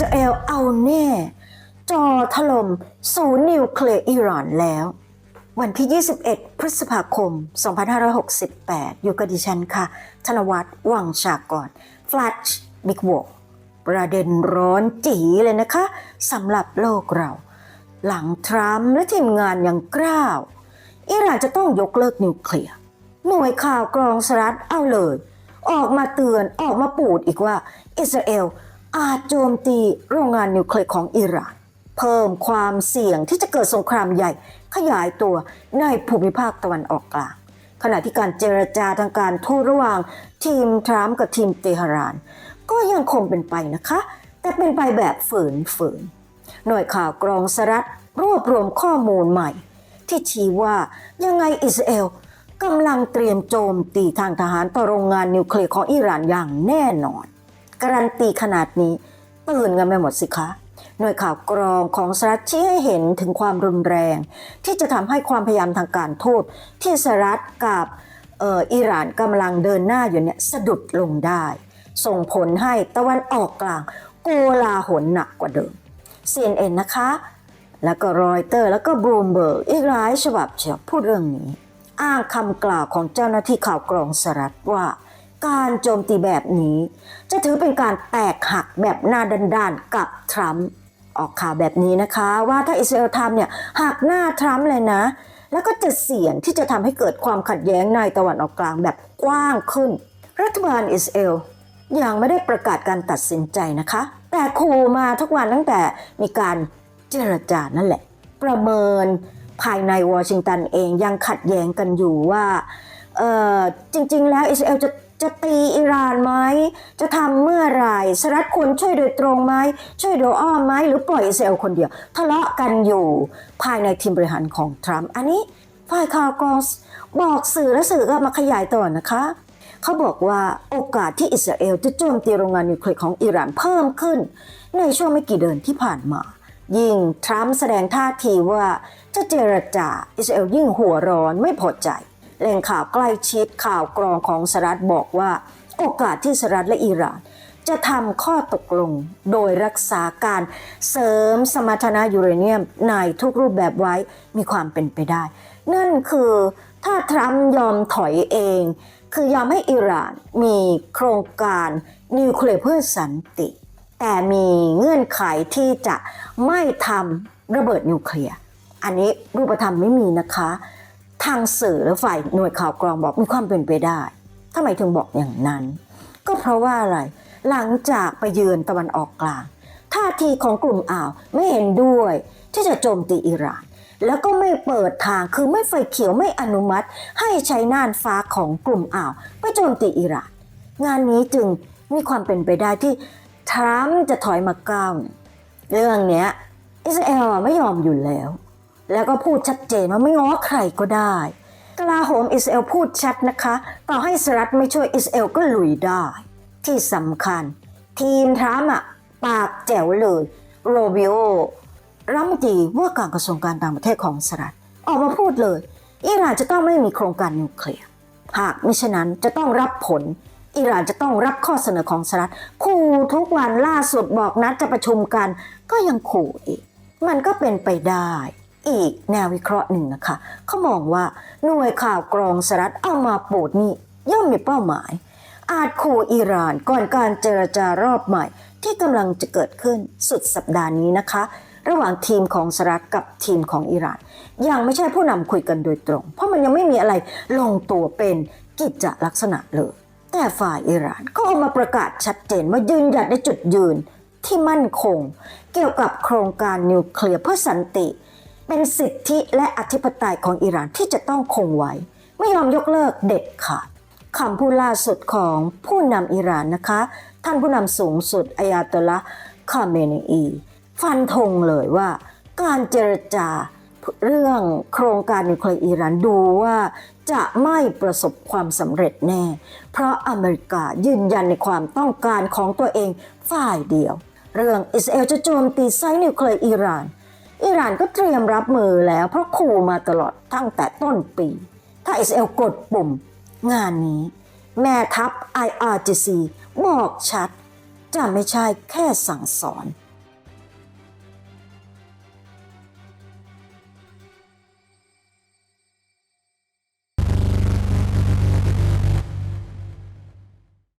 สราเอลเอาแน่ จอถล่มศูนย์นิวเคลียร์อิหร่านแล้ว วันที่ 21 พฤษภาคม 2568 อยู่กับดิฉันค่ะ ธนวัฒน์วังชากร Flash Big w a l ประเด็นร้อนจีเลยนะคะสำหรับโลกเรา หลังทรัมป์และทีมงานยังกล้าว อิหร่านจะต้องยกเลิกนิวเคลียร์หน่วยข่าวกรองสหรัฐเอาเลย ออกมาเตือนออกมาปูดอีกว่า อิสราเอล อาจโจมตีโรงงานนิวเคลียร์ของอิหร่าน เพิ่มความเสี่ยงที่จะเกิดสงครามใหญ่ขยายตัวในภูมิภาคตะวันออกกลาง ขณะที่การเจรจาทางการทูตระหว่างทีมทรัมป์กับทีมเตหะราน ก็ยังคงเป็นไปนะคะ แต่เป็นไปแบบฝืนฝืนหน่วยข่าวกรองสหรัฐรวบรวมข้อมูลใหม่ ที่ชี้ว่ายังไงอิสราเอลกำลังเตรียมโจมตีทางทหารต่อโรงงานนิวเคลียร์ของอิหร่านอย่างแน่นอน การันตีขนาดนี้ตื่นกันไปหมดสิคะหน่วยข่าวกรองของสหรัฐชี้ให้เห็นถึงความรุนแรง ที่จะทำให้ความพยายามทางการทูตที่สหรัฐกับอ,อ,อิหร่านกำลังเดินหน้าอยู่เนี่ยสะดุดลงได้ ส่งผลให้ตะวันออกกลางโกลาหลหนักกว่าเดิม CNN นะคะ แล้วก็รอยเตอร์แล้วก็บลูมเบิร์กอีกหลายฉบับเชียวพูดเรื่องนี้ อ้างคำกล่าวของเจ้าหน้าที่ข่าวกรองสหรัฐว่า การโจมตีแบบนี้ จะถือเป็นการแตกหักแบบหน้าด้านๆกับทรัมป์ออกข่าวแบบนี้นะคะว่าถ้าอิสราเอลทำเนี่ยหักหน้าทรัมป์เลยนะ แล้วก็จะเสี่ยงที่จะทำให้เกิดความขัดแย้งในตะวันออกกลางแบบกว้างขึ้น รัฐบาลอิสราเอลยังไม่ได้ประกาศการตัดสินใจนะคะ แต่ขู่มาทุกวันตั้งแต่มีการเจรจานั่นแหละ ประเมินภายในวอชิงตันเองยังขัดแย้งกันอยู่ว่าเออจริง ๆ แล้วอิสราเอลจะ จะตีอิหร่านไหม จะทำเมื่อไหร่สหรัฐควรช่วยโดยตรงไหม ช่วยโดยอ้อมไหม หรือปล่อยอิสราเอลคนเดียว ทะเลาะกันอยู่ภายในทีมบริหารของทรัมป์ อันนี้ฝ่ายข่าวกรองบอกสื่อและสื่อก็มาขยายต่อนะคะ เขาบอกว่าโอกาสที่อิสราเอลจะโจมตีโรงงานนิวเคลียร์ของอิหร่านเพิ่มขึ้น ในช่วงไม่กี่เดือนที่ผ่านมา ยิ่งทรัมป์แสดงท่าทีว่าจะเจรจาอิสราเอลยิ่งหัวร้อนไม่พอใจ แหล่งข่าวใกล้ชิดข่าวกรองของสหรัฐบอกว่า โอกาสที่สหรัฐและอิหร่าน จะทำข้อตกลงโดยรักษาการเสริมสมรรถนะยูเรเนียมในทุกรูปแบบไว้มีความเป็นไปได้ นั่นคือถ้าทรัมป์ยอมถอยเอง คือยอมให้อิหร่านมีโครงการนิวเคลียร์เพื่อสันติ แต่มีเงื่อนไขที่จะไม่ทำระเบิดนิวเคลียร์อันนี้รูปธรรมไม่มีนะคะ ทางสื่อและฝ่ายหน่วยข่าวกรองบอกมีความเป็นไปได้ทำไมถึงบอกอย่างนั้น ก็เพราะว่าอะไรหลังจากไปเยือนตะวันออกกลางท่าทีของกลุ่มอ่าวไม่เห็นด้วยที่จะโจมตีอิหร่าน แล้วก็ไม่เปิดทางคือไม่ไฟเขียวไม่อนุมัติ ให้ใช้น่านฟ้าของกลุ่มอ่าวไปโจมตีอิหร่าน งานนี้จึงมีความเป็นไปได้ที่ทรัมป์จะถอยมาก้าวเรื่องเนี้ยอิสราเอลไม่ยอมอยู่แล้ว แล้วก็พูดชัดเจนว่าไม่ง้อใครก็ได้กลาโหมอิสราเอลพูดชัดนะคะ ต่อให้สหรัฐไม่ช่วยอิสราเอลก็ลุยได้ ที่สำคัญ ทีมทรัมป์อะปากแจ๋วเลยโรบิโอรัมตีว่าการกระทรวงการต่างประเทศของสหรัฐออกมาพูดเลยอิหร่านจะต้องไม่มีโครงการนิวเคลียร์หากมิฉะนั้นจะต้องรับผลอิหร่านจะต้องรับข้อเสนอของสหรัฐขู่ทุกวันล่าสุดบอกนัดจะประชุมกัน ก็ยังขู่อีก มันก็เป็นไปได้ อีกแนววิเคราะห์หนึ่งนะคะเขามองว่าหน่วยข่าวกรองสหรัฐเอามาปูดนี่ย่อมมีเป้าหมาย อาจขู่อิหร่านก่อนการเจรจารอบใหม่ ที่กำลังจะเกิดขึ้นสุดสัปดาห์นี้นะคะ ระหว่างทีมของสหรัฐกับทีมของอิหร่าน ยังไม่ใช่ผู้นำคุยกันโดยตรง เพราะมันยังไม่มีอะไรลงตัวเป็นกิจลักษณะเลย แต่ฝ่ายอิหร่านก็ออกมาประกาศชัดเจนว่ายืนหยัดในจุดยืนที่มั่นคง เกี่ยวกับโครงการนิวเคลียร์เพื่อสันติ เป็นสิทธิและอธิปไตยของอิหร่านที่จะต้องคงไว้ ไม่ยอมยกเลิกเด็ดขาดคำพูดล่าสุดของผู้นำอิหร่านนะคะ ท่านผู้นำสูงสุดอายาตละคาเมนีอีฟันธงเลยว่า การเจรจาเรื่องโครงการนิวเคลียร์อิหร่านดูว่าจะไม่ประสบความสำเร็จแน่ เพราะอเมริกายืนยันในความต้องการของตัวเองฝ่ายเดียว เรื่องอิสราเอลจะโจมตีไซต์นิวเคลียร์อิหร่าน อิหร่านก็เตรียมรับมือแล้วเพราะขู่มาตลอดตั้งแต่ต้นปี ถ้าอิสราเอลกดปุ่ม งานนี้ แม่ทัพ IRGC บอกชัด จะไม่ใช่แค่สั่งสอน